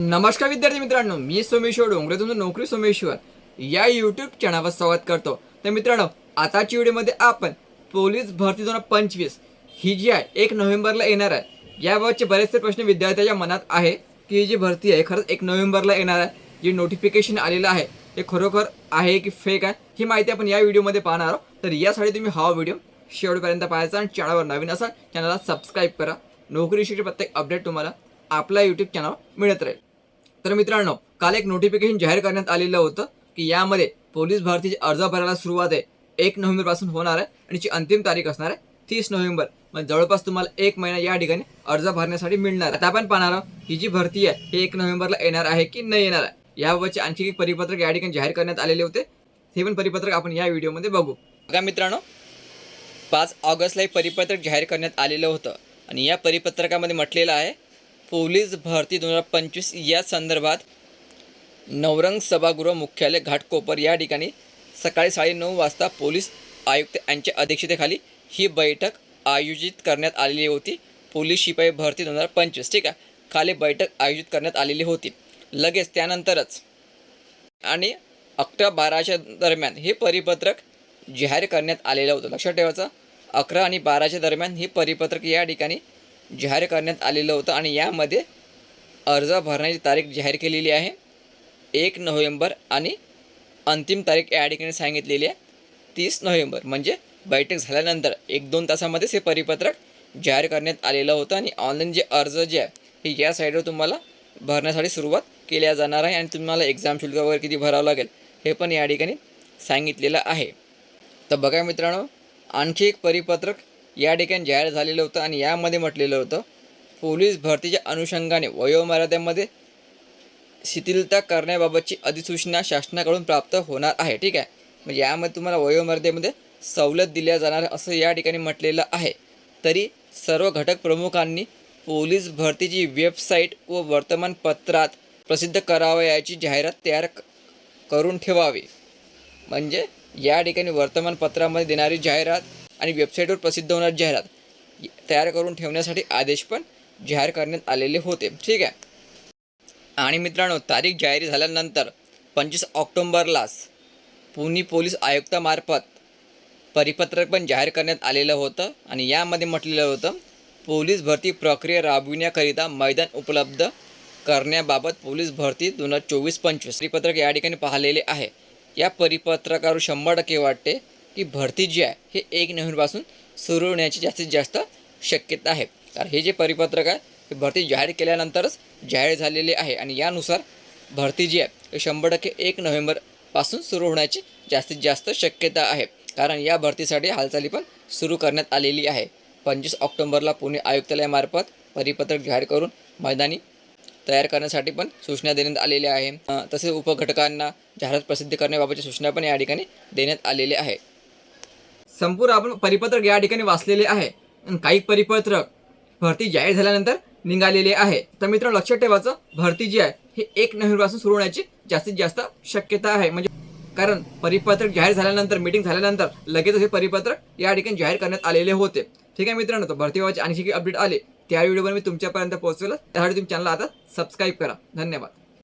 नमस्कार विद्यार्थी मित्रांनो मी सोमेश्वर डोंगरे तुमचं नोकरी सोमेश्वर. या यूट्यूब चॅनलवर स्वागत करतो. तर मित्रांनो आताच्या व्हिडिओमध्ये आपण पोलीस भरती दोन पंचवीस ही जी आहे एक नोव्हेंबरला येणार आहे. याबाबतचे बरेचसे प्रश्न विद्यार्थ्याच्या मनात आहे की ही जी भरती आहे खरंच एक नोव्हेंबरला येणार आहे. जे नोटिफिकेशन आलेलं आहे ते खरोखर आहे की फेक आहे ही माहिती आपण या व्हिडिओमध्ये पाहणार आहोत. तर यासाठी तुम्ही हा व्हिडिओ शेवटपर्यंत पाहायचा आणि चॅनलवर नवीन असाल चॅनलला सबस्क्राईब करा. नोकरीविषयीचे प्रत्येक अपडेट तुम्हाला आपल्या यूट्यूब चॅनलवर मिळत राहील. तर मित्रांनो काल एक नोटिफिकेशन जाहीर करण्यात आलेलं होतं की यामध्ये पोलीस भरतीचे अर्ज भरायला सुरुवात आहे. एक नोव्हेंबरपासून होणार आहे आणि जी अंतिम तारीख असणार आहे तीस नोव्हेंबर. म्हणजे जवळपास तुम्हाला एक महिना या ठिकाणी अर्ज भरण्यासाठी मिळणार आहे. आता आपण पाहणार आहोत ही जी भरती आहे ही एक नोव्हेंबरला येणार आहे की नाही येणार आहे? याबाबतचे आणखी एक परिपत्रक या ठिकाणी जाहीर करण्यात आलेले होते. हे पण परिपत्रक आपण या व्हिडिओमध्ये बघू. बघा मित्रांनो पाच ऑगस्टला हे परिपत्रक जाहीर करण्यात आलेलं होतं. आणि या परिपत्रकामध्ये म्हटलेलं आहे पोलीस भरती दोन हजार पंचवीस या संदर्भात नवरंग सभागृह मुख्यालय घाटकोपर या ठिकाणी सकाळी साडेनऊ वाजता पोलीस आयुक्त यांच्या अध्यक्षतेखाली ही बैठक आयोजित करण्यात आलेली होती. पोलीस शिपाई भरती दोन हजार पंचवीस ठीक आहे? खाली बैठक आयोजित करण्यात आलेली होती. लगेच त्यानंतरच आणि अकरा बाराच्या दरम्यान हे परिपत्रक जाहीर करण्यात आलेलं होतं. लक्षात ठेवायचं अकरा आणि बाराच्या दरम्यान हे परिपत्रक या ठिकाणी जाहीर करण्यात आलेलं होतं आणि यामध्ये अर्ज भरण्याची तारीख जाहीर केलेली आहे. एक नोव्हेंबर आणि अंतिम तारीख या ठिकाणी सांगितलेली आहे. तीस नोव्हेंबर म्हणजे बैठक झाल्यानंतर एक दोन तासामध्येच हे परिपत्रक जाहीर करण्यात आलेलं होतं आणि ऑनलाईन जे अर्ज जे आहे हे या साईडवर तुम्हाला भरण्यासाठी सुरुवात केल्या जाणार आहे आणि तुम्हाला एक्झाम शुल्क वगैरे किती भरावं लागेल हे पण या ठिकाणी सांगितलेलं आहे. तर बघा मित्रांनो आणखी एक परिपत्रक या ठिकाणी जाहीर झालेलं होतं आणि यामध्ये म्हटलेलं होतं पोलीस भरतीच्या अनुषंगाने वयोमर्यादेमध्ये शिथिलता करण्याबाबतची अधिसूचना शासनाकडून प्राप्त होणार आहे. ठीक आहे? म्हणजे यामध्ये तुम्हाला वयोमर्यादेमध्ये सवलत दिल्या जाणार असं या ठिकाणी म्हटलेलं आहे. तरी सर्व घटक प्रमुखांनी पोलीस भरतीची वेबसाईट व वर्तमानपत्रात प्रसिद्ध करावयाची जाहिरात तयार करून ठेवावी. म्हणजे या ठिकाणी वर्तमानपत्रामध्ये देणारी जाहिरात आणि वेबसाईटवर प्रसिद्ध होणार जाहिरात. तयार करून ठेवण्यासाठी आदेश पण जाहीर करण्यात आलेले होते. ठीक आहे? आणि मित्रांनो तारीख जाहीर झाल्यानंतर पंचवीस ऑक्टोंबरलाच पुणे पोलीस आयुक्तामार्फत परिपत्रक पण जाहीर करण्यात आलेलं होतं. आणि यामध्ये म्हटलेलं होतं पोलीस भरती प्रक्रिया राबविण्याकरिता मैदान उपलब्ध करण्याबाबत पोलीस भरती दोन हजार चोवीस पंचवीस. परिपत्रक या ठिकाणी पाहिलेले आहे. या परिपत्रकावर शंभर टक्के वाटते की भरती जी आहे हे एक नोव्हेंबरपासून सुरू होण्याची जास्तीत जास्त शक्यता आहे. कारण हे जे परिपत्रक आहे हे भरती जाहीर केल्यानंतरच जाहीर झालेले आहे आणि यानुसार भरती जी आहे हे शंभर टक्के एक नोव्हेंबरपासून सुरू होण्याची जास्तीत जास्त शक्यता आहे. कारण या भरतीसाठी हालचाली पण सुरू करण्यात आलेली आहे. पंचवीस ऑक्टोंबरला पुणे आयुक्तालयामार्फत परिपत्रक जाहीर करून मैदानी तयार करण्यासाठी पण सूचना देण्यात आलेल्या आहे. तसेच उपघटकांना जाहिरात प्रसिद्ध करण्याबाबतच्या सूचना पण या ठिकाणी देण्यात आलेल्या आहे. संपूर्ण आपण परिपत्रक या ठिकाणी वाचलेले आहे. आणि काही परिपत्रक भरती जाहीर झाल्यानंतर निघालेले आहे. तर मित्रांनो लक्षात ठेवायचं भरती जी आहे हे एक नोव्हेंबरपासून सुरू होण्याची जास्तीत जास्त शक्यता आहे. म्हणजे कारण परिपत्रक जाहीर झाल्यानंतर मीटिंग झाल्यानंतर लगेच हे परिपत्रक या ठिकाणी जाहीर करण्यात आलेले होते. ठीक आहे मित्रांनो तर भरतीबाबतचे आणखी काही अपडेट आले. त्या व्हिडिओवर मी तुमच्यापर्यंत पोहोचवलं त्यासाठी तुम्ही चॅनल आता सबस्क्राईब करा. धन्यवाद.